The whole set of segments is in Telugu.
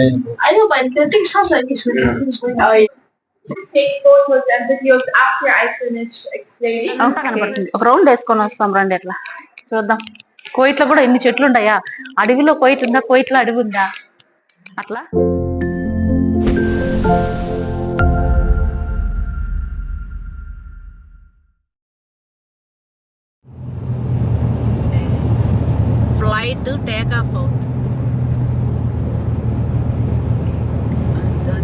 I know, but రౌండ్ వేసుకొని వస్తాం రండి ఎట్లా? చూద్దాం. కోయిట్లో కూడా ఎన్ని చెట్లు ఉన్నాయా అడవిలో కోయిట్ ఉందా? కోయిట్లో అడవి ఉందా? అట్లా? ఫ్లైట్ టేక్ ఆఫ్ అవుతుంది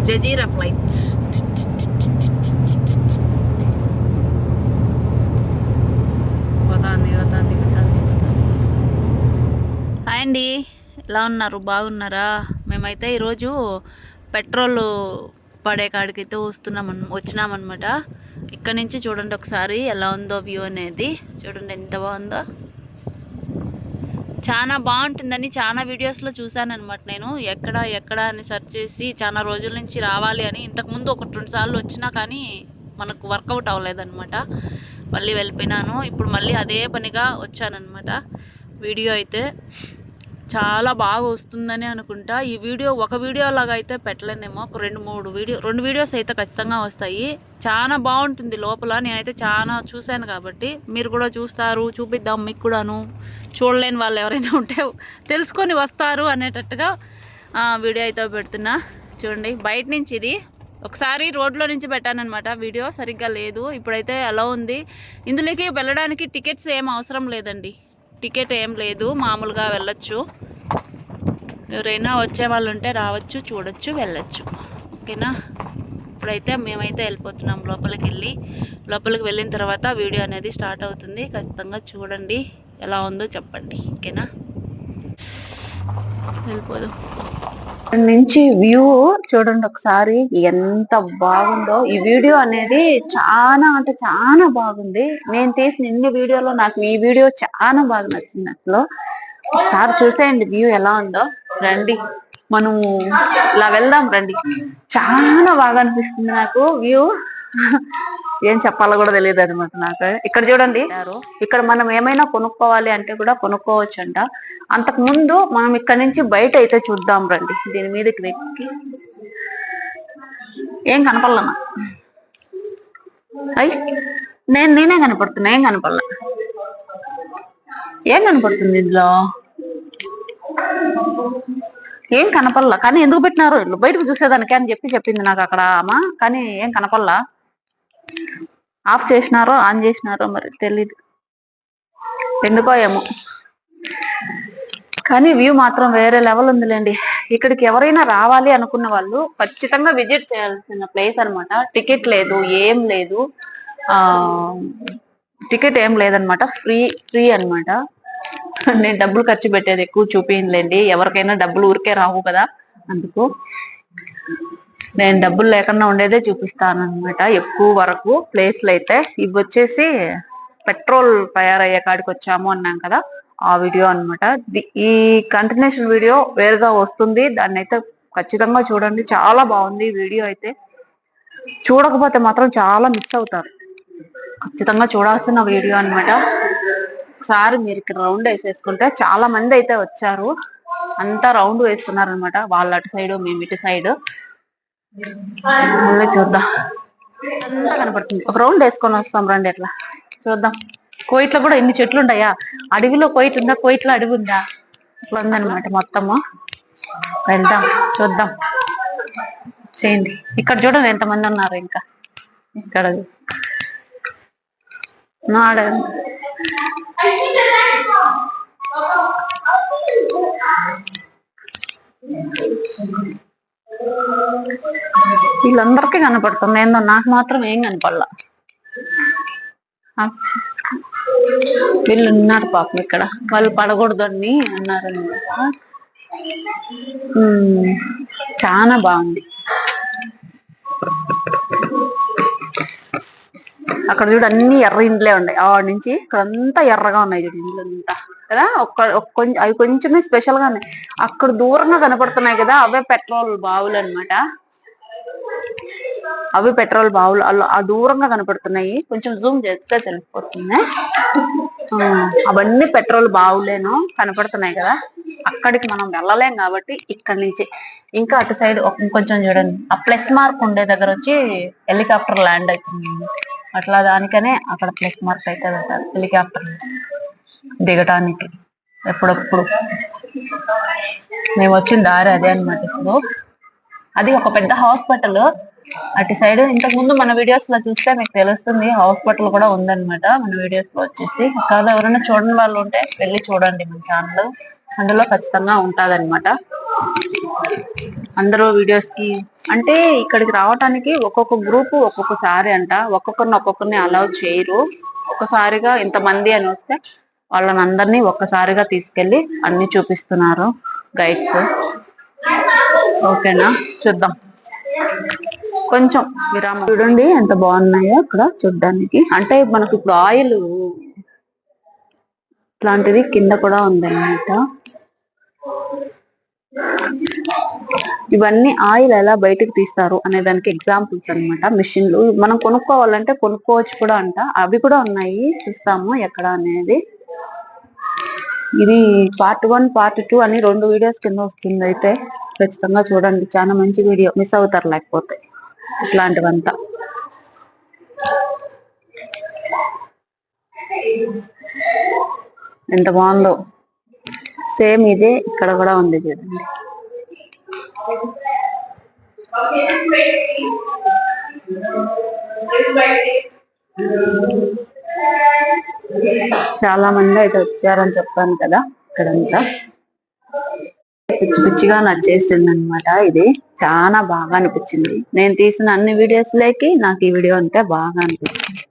జజీరా ఫ్లైట్ పోతాంది పోతాంది పోతాంది హాయ్ అండి ఎలా ఉన్నారు? బాగున్నారా? మేమైతే ఈరోజు పెట్రోల్ పడే కాడికైతే వస్తున్నాం వచ్చినామన్నమాట. ఇక్కడ నుంచి చూడండి ఒకసారి ఎలా ఉందో వ్యూ అనేది. చూడండి ఎంత బాగుందో. చాలా బాగుంటుందని చాలా వీడియోస్లో చూశాను అనమాట నేను. ఎక్కడ ఎక్కడ అని సెర్చ్ చేసి చాలా రోజుల నుంచి రావాలి అని. ఇంతకుముందు ఒకటి రెండు సార్లు వచ్చినా కానీ మనకు వర్కౌట్ అవ్వలేదన్నమాట. మళ్ళీ వెళ్ళిపోయినాను. ఇప్పుడు మళ్ళీ అదే పనిగా వచ్చానన్నమాట. వీడియో అయితే. చాలా బాగా వస్తుందని అనుకుంటా. ఈ వీడియో ఒక వీడియో లాగా అయితే పెట్టలేనేమో. ఒక రెండు మూడు వీడియో రెండు వీడియోస్ అయితే ఖచ్చితంగా వస్తాయి. చాలా బాగుంటుంది లోపల. నేనైతే చాలా చూశాను కాబట్టి మీరు కూడా చూస్తారు చూపిద్దాం మీకు కూడాను. చూడలేని వాళ్ళు ఎవరైనా ఉంటే తెలుసుకొని వస్తారు అనేటట్టుగా వీడియో అయితే పెడుతున్నా. చూడండి బయట నుంచి ఇది. ఒకసారి రోడ్లో నుంచి పెట్టానన్నమాట వీడియో. సరిగ్గా లేదు. ఇప్పుడైతే ఎలా ఉంది. ఇందులోకి వెళ్ళడానికి టికెట్స్ ఏం అవసరం లేదండి. టికెట్ ఏం లేదు మామూలుగా వెళ్ళొచ్చు. ఎవరైనా వచ్చే వాళ్ళు ఉంటే రావచ్చు చూడొచ్చు వెళ్ళొచ్చు. ఓకేనా? ఇప్పుడైతే మేమైతే వెళ్ళిపోతున్నాం లోపలికి వెళ్ళి లోపలికి వెళ్ళిన తర్వాత వీడియో అనేది స్టార్ట్ అవుతుంది. ఖచ్చితంగా చూడండి ఎలా ఉందో చెప్పండి. ఓకేనా? వెళ్ళిపోదాం. నుంచి వ్యూ చూడండి ఒకసారి ఎంత బాగుందో. ఈ వీడియో అనేది చాలా అంటే చాలా బాగుంది. నేను తీసిన ఇన్ని వీడియోలో నాకు ఈ వీడియో చాలా బాగా నచ్చింది అసలు. ఒకసారి చూసేయండి వ్యూ ఎలా ఉందో. రండి. మనం ఇలా వెళ్దాం రండి. చాలా బాగా అనిపిస్తుంది నాకు వ్యూ. ఏం చెప్పాలో కూడా తెలియదు అనమాట నాకు. ఇక్కడ చూడండి ఇక్కడ మనం ఏమైనా కొనుక్కోవాలి అంటే కూడా కొనుక్కోవచ్చు అంట అంతకు ముందు మనం ఇక్కడ నుంచి బయట అయితే చూద్దాం రండి. దీని మీదకి వెక్కి. ఏం కనపడలనా అయ్ నేను నేనే కనపడుతున్నా? ఏం కనపడలే? ఏం కనపడుతుంది ఇందులో? ఏం కనపడలా? కానీ ఎందుకు పెట్టినారు? ఇల్లు బయటకు చూసేదానికి అని చెప్పి చెప్పింది నాకు అక్కడ అమ్మ కానీ ఏం కనపడలా? ఆఫ్ చేసినారో ఆన్ చేసినారో మరి తెలీదు. ఎందుకో ఏమో. కానీ వ్యూ మాత్రం వేరే లెవెల్ ఉందిలేండి. ఇక్కడికి ఎవరైనా రావాలి అనుకున్న వాళ్ళు ఖచ్చితంగా విజిట్ చేయాల్సిన ప్లేస్ అనమాట టికెట్ లేదు ఏం లేదు. ఆ టికెట్ ఏం లేదనమాట ఫ్రీ ఫ్రీ అన్నమాట. నేను డబ్బులు ఖర్చు పెట్టేది ఎక్కువ చూపించలేండి ఎవరికైనా డబ్బులు ఊరికే రావు కదా అందుకు. నేను డబ్బులు లేకుండా ఉండేదే చూపిస్తాను అనమాట ఎక్కువ వరకు ప్లేస్లు అయితే ఇవి వచ్చేసి పెట్రోల్ తయారయ్యే కాడికి వచ్చాము అన్నాం కదా ఆ వీడియో అన్నమాట. ఈ కంటిన్యూషన్ వీడియో వేరుగా వస్తుంది. దాన్ని అయితే ఖచ్చితంగా చూడండి. చాలా బాగుంది వీడియో అయితే. చూడకపోతే మాత్రం చాలా మిస్ అవుతారు. ఖచ్చితంగా చూడాల్సిన వీడియో అన్నమాట. ఒకసారి మీరు ఇక్కడ రౌండ్ వేసేసుకుంటే చాలా మంది అయితే వచ్చారు. అంతా రౌండ్ వేసుకున్నారు అనమాట వాళ్ళ అటు సైడ్ మేము ఇటు సైడ్ మళ్ళీ చూద్దాం. అంతా కనపడుతుంది. ఒక రౌండ్ వేసుకొని వస్తాం రండి ఎట్లా చూద్దాం. కోయిట్లో కూడా ఎన్ని చెట్లు ఉంటాయా? అడవిలో కోయిట్ ఉందా? కోయిట్లో అడవి ఉందా? ఇట్లా ఉందన్నమాట మొత్తము. వెళ్దాం. చూద్దాం. చేయండి. ఇక్కడ చూడండి ఎంతమంది ఉన్నారు ఇంకా. ఇక్కడ. నాడ. వీళ్ళందరికీ కనపడుతుంది. ఏందో నాకు మాత్రం ఏం కనపడలా. వీళ్ళు ఉన్నారు పాపం ఇక్కడ. వాళ్ళు పడకూడదని అన్నారు అన్నమాట. చాలా బాగుంది. అక్కడ చూడు అన్ని ఎర్ర ఇండ్లే ఉన్నాయి. ఆడ నుంచి ఇక్కడ అంతా ఎర్రగా ఉన్నాయి చూడు ఇండ్లు అంతా కదా? ఒక్క కొంచెం అవి కొంచెమే స్పెషల్గా ఉన్నాయి. అక్కడ దూరంగా కనపడుతున్నాయి కదా అవే పెట్రోల్ బావులు అన్నమాట. అవి పెట్రోల్ బావులు అల్ల- ఆ దూరంగా కనపడుతున్నాయి. కొంచెం జూమ్ చేస్తే తెలిసిపోతుంది. అవన్నీ పెట్రోల్ బావులేను? కనపడుతున్నాయి కదా. అక్కడికి మనం వెళ్ళలేం కాబట్టి ఇక్కడ నుంచి. ఇంకా అటు సైడ్ కొంచెం చూడండి. ఆ ప్లస్ మార్క్ ఉండే దగ్గర వచ్చి హెలికాప్టర్ ల్యాండ్ అవుతుంది అట్లా దానికనే అక్కడ ప్లస్ మార్క్ అవుతుంది పెట్టారు హెలికాప్టర్ దిగటానికి. ఎప్పుడప్పుడు. మేము వచ్చిన దారి అదే అన్నమాట ఇప్పుడు. అది ఒక పెద్ద హాస్పిటల్. అటు సైడ్ ఇంతకు ముందు మన వీడియోస్లో చూస్తే మీకు తెలుస్తుంది హాస్పిటల్ కూడా ఉందన్నమాట. మన వీడియోస్లో వచ్చేసి. కాదు ఎవరైనా చూడని వాళ్ళు ఉంటే వెళ్ళి చూడండి మన ఛానల్. అందులో ఖచ్చితంగా ఉంటదన్నమాట. అందరూ వీడియోస్కి అంటే ఇక్కడికి రావటానికి ఒక్కొక్క గ్రూప్ ఒక్కొక్కసారి అంట. ఒక్కొక్కరిని ఒక్కొక్కరిని అలౌ చేయరు. ఒక్కసారిగా ఇంతమంది అని వస్తే వాళ్ళని అందరినీ ఒక్కసారిగా తీసుకెళ్ళి అన్ని చూపిస్తున్నారు గైడ్స్. ఓకేనా? చూద్దాం. కొంచెం విరామం. చూడండి ఎంత బాగున్నాయో అక్కడ చూడ్డానికి. అంటే మనకు ఇప్పుడు ఆయిల్ ఇట్లాంటిది కింద కూడా ఉందన్నమాట. ఇవన్నీ ఆయిల్ ఎలా బయటకు తీస్తారు అనే దానికి ఎగ్జాంపుల్స్ అన్నమాట. మిషన్లు. మనం కొనుక్కోవాలంటే కొనుక్కోవచ్చు కూడా అంట. అవి కూడా ఉన్నాయి. చూస్తాము ఎక్కడ అనేది. ఇది పార్ట్ వన్ పార్ట్ టూ అని రెండు వీడియోస్ కింద వస్తుంది అయితే ఖచ్చితంగా చూడండి. చాలా మంచి వీడియో. మిస్ అవుతారు లేకపోతే. ఇట్లాంటివంతా. ఎంత బాగుందో. సేమ్ ఇదే ఇక్కడ కూడా ఉంది చూడండి. చాలా మంది అయితే వచ్చారని చెప్పాను కదా ఇక్కడంతా. పిచ్చి పిచ్చిగా నచ్చేసింది అనమాట ఇది. చాలా బాగా అనిపించింది. నేను తీసిన అన్ని వీడియోస్ లేకి నాకు ఈ వీడియో అంటే బాగా అనిపించింది.